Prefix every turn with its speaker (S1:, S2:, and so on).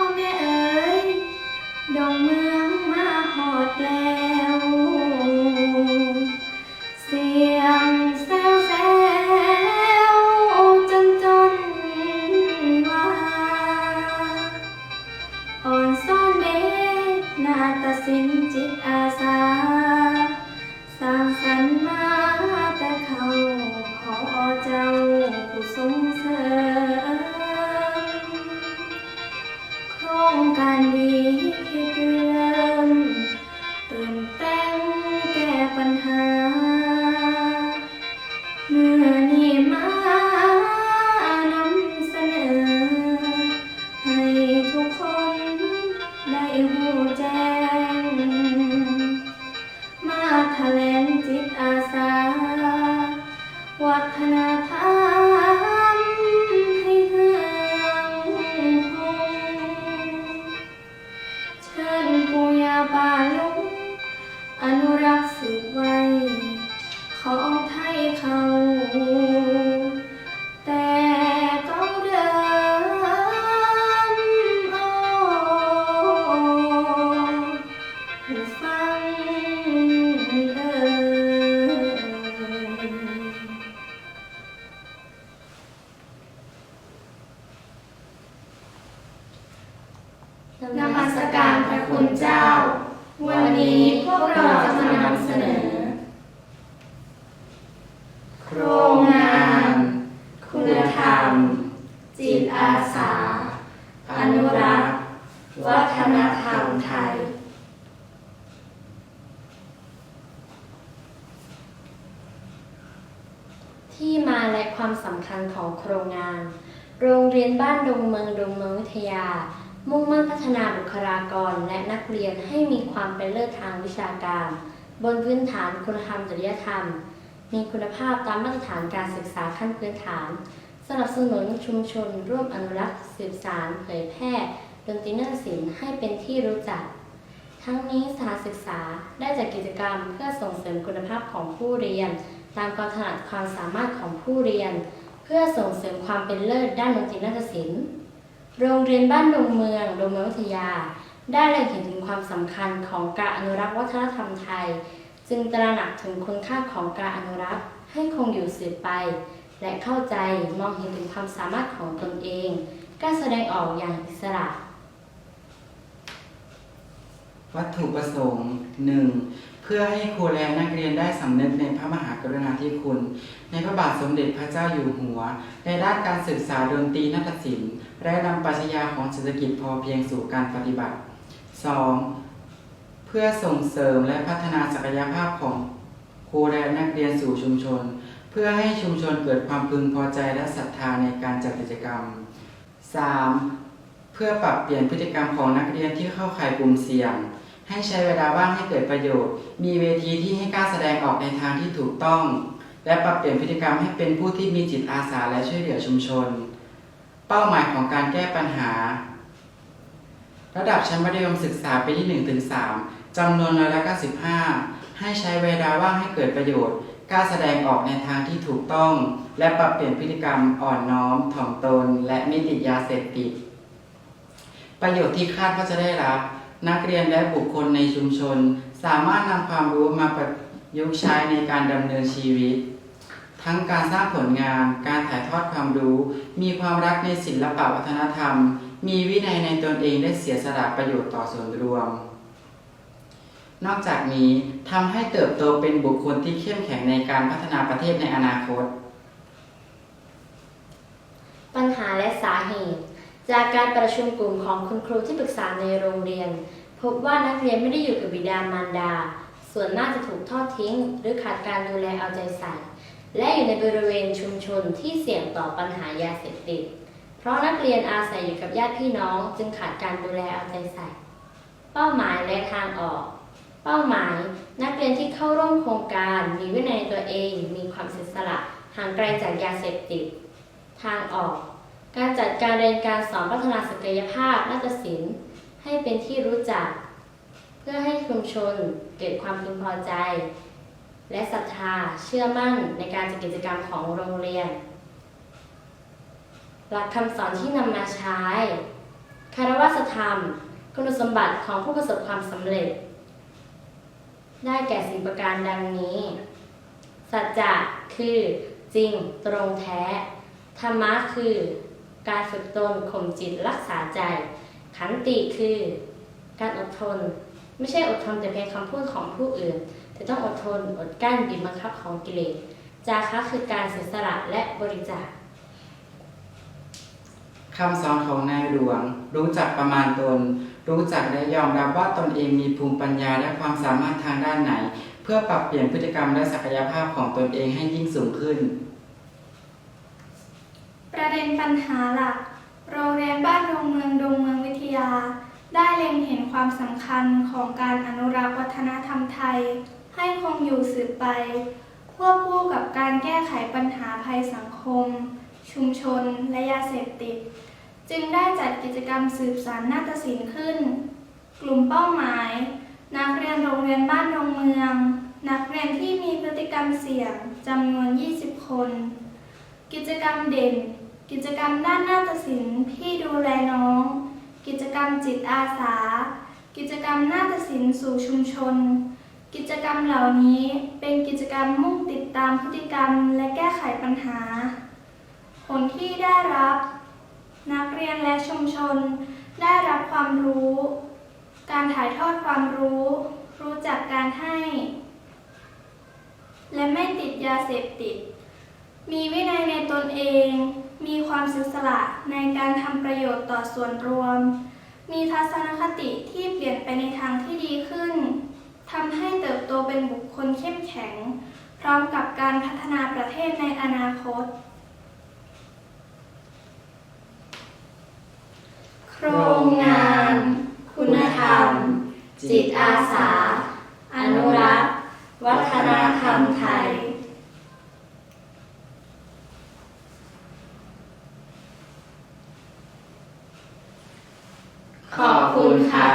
S1: พ่อแม่เอ๋ยดงเมืองมาหอดแล้ว คุณเจ้า วันนี้พวกเราจะมานำเสนอ โครงงาน คุณธรรม จิตอาสา อนุรักษ์ วัฒนธรรมไทย
S2: ที่มาและความสำคัญของโครงงาน โรงเรียนบ้านดงเมืองดงเมืองวิทยา มุ่งมั่นพัฒนาบุคลากรและนักเรียนให้มีความเป็นเลิศทางวิชาการ บนพื้นฐานคุณธรรมจริยธรรม มีคุณภาพตามมาตรฐานการศึกษาขั้นพื้นฐาน สนับสนุนชุมชน ร่วมอนุรักษ์สืบสารเผยแพร่ดนตรีนาฏศิลป์ให้เป็นที่รู้จัก ทั้งนี้สถานศึกษาได้จัดกิจกรรมเพื่อส่งเสริมคุณภาพของผู้เรียน ตามความถนัดความสามารถของผู้เรียน เพื่อส่งเสริมความเป็นเลิศด้านดนตรีนาฏศิลป์ โรงเรียนบ้านดงเมืองดงเมืองวิทยา ได้เล็งเห็นถึงความสำคัญของการอนุรักษ์วัฒนธรรมไทย จึงตระหนักถึงคุณค่าของการอนุรักษ์ให้คงอยู่สืบไป และเข้าใจมองเห็นถึงความสามารถของตนเองการแสดงออกอย่างอิสระ
S3: วัตถุประสงค์ 1. เพื่อให้ครูและนักเรียนได้สำนึกในพระมหากรุณาธิคุณ ในพระบาทสมเด็จพระเจ้าอยู่หัว ในด้านการศึกษาดนตรีนาฏศิลป์และนำปรัชญาของเศรษฐกิจพอเพียงสู่การปฏิบัติ 2. เพื่อส่งเสริมและพัฒนาศักยภาพของครูและนักเรียนสู่ชุมชน เพื่อให้ชุมชนเกิดความพึงพอใจและศรัทธาในการจัดกิจกรรม 3. เพื่อปรับเปลี่ยนพฤติกรรมของนักเรียนที่เข้าข่ายกลุ่มเสี่ยง ให้ใช้เวลาว่างให้เกิดประโยชน์ มีเวทีที่ให้กล้าแสดงออกในทางที่ถูกต้อง และปรับเปลี่ยนพฤติกรรมให้เป็นผู้ที่มีจิตอาสาและช่วยเหลือชุมชน เป้าหมายของการแก้ปัญหา ระดับชั้นมัธยมศึกษาปีที่ 1 ถึง 3จำนวนร้อยละ95 ให้ใช้เวลาว่างให้เกิดประโยชน์กล้าแสดงออกในทางที่ถูกต้อง และปรับเปลี่ยนพฤติกรรมอ่อนน้อมถ่อมตน และไม่ติดยาเสพติด ประโยชน์ที่คาดว่าจะได้รับ นักเรียนและบุคคลในชุมชน สามารถนำความรู้มาประยุกต์ใช้ในการดำเนินชีวิต ทั้งการสร้างผลงาน การถ่ายทอดความรู้ มีความรักในศิลปะวัฒนธรรม มีวินัยในตนเองได้เสียสละประโยชน์ต่อส่วนรวม นอกจากนี้ทำให้เติบโตเป็นบุคคลที่เข้มแข็งในการพัฒนาประเทศในอนาคต
S2: ปัญหาและสาเหตุ จากการประชุมกลุ่มของคุณครูที่ปรึกษาในโรงเรียน พบว่านักเรียนไม่ได้อยู่กับบิดามารดา ส่วนมากจะถูกทอดทิ้ง หรือขาดการดูแลเอาใจใส่ และอยู่ในบริเวณชุมชนที่เสี่ยงต่อปัญหายาเสพติด เพราะนักเรียนอาศัยอยู่กับญาติพี่น้อง จึงขาดการดูแลเอาใจใส่ เป้าหมายและทางออก เป้าหมาย นักเรียนที่เข้าร่วมโครงการ มีวินัยตัวเอง มีความเสียสละห่างไกลจากยาเสพติด ทางออก การจัดการเรียนการสอนพัฒนาศักยภาพนาฏศิลป์ให้เป็นที่รู้จัก เพื่อให้ชุมชนเกิดความพึงพอใจ และศรัทธาเชื่อมั่นในการจัดกิจกรรมของโรงเรียน หลักคำสอนที่นำมาใช้คารวะธรรม คุณสมบัติของผู้ประสบความสำเร็จ ได้แก่สิ่งประการดังนี้ สัจจะคือจริงตรงแท้ ธรรมะคือ การฝึกตนข่มจิตรักษาใจ ขันติคือ การอดทน ไม่ใช่อดทนแต่เพียงคำพูดของผู้อื่น แต่ต้องอดทนอดกั้นบีบบังคับของกิเลสจาคะคือการเสียสละและบริจาค
S3: คำสอนของนายหลวง รู้จักประมาณตน รู้จักและยอมรับว่าตนเองมีภูมิปัญญาและความสามารถทางด้านไหน เพื่อปรับเปลี่ยนพฤติกรรมและศักยภาพของตนเองให้ยิ่งสูงขึ้
S1: น ปัญหาหลัก โรงเรียนบ้านดงเมืองดงเมืองวิทยา ได้เล็งเห็นความสำคัญของการอนุรักษ์วัฒนธรรมไทย ให้คงอยู่สืบไป ควบคู่กับการแก้ไขปัญหาภัยสังคม ชุมชน และยาเสพติด จึงได้จัดกิจกรรมสืบสานนาฏศิลป์ขึ้น กลุ่มเป้าหมาย นักเรียนโรงเรียนบ้านดงเมือง นักเรียนที่มีพฤติกรรมเสี่ยงจำนวน 20 คน กิจกรรมเด่น กิจกรรมด้านนาฏศิลป์พี่ดูแลน้อง กิจกรรมจิตอาสา กิจกรรมนาฏศิลป์สู่ชุมชน กิจกรรมเหล่านี้เป็นกิจกรรมมุ่งติดตามพฤติกรรมและแก้ไขปัญหา ผลที่ได้รับ นักเรียนและชุมชน ได้รับความรู้ การถ่ายทอดความรู้ รู้จักการให้ และไม่ติดยาเสพติด มีวินัยในตนเอง มีความเสียสละในการทำประโยชน์ต่อส่วนรวม มีทัศนคติที่เปลี่ยนไปในทางที่ดีขึ้นทำให้เติบโตเป็นบุคคลเข้มแข็ง พร้อมกับการพัฒนาประเทศในอนาคต
S4: โครงงาน คุณธรรม จิตอาสา อนุรักษ์ วัฒนธรรมไทย ขอบ คุณค่ะ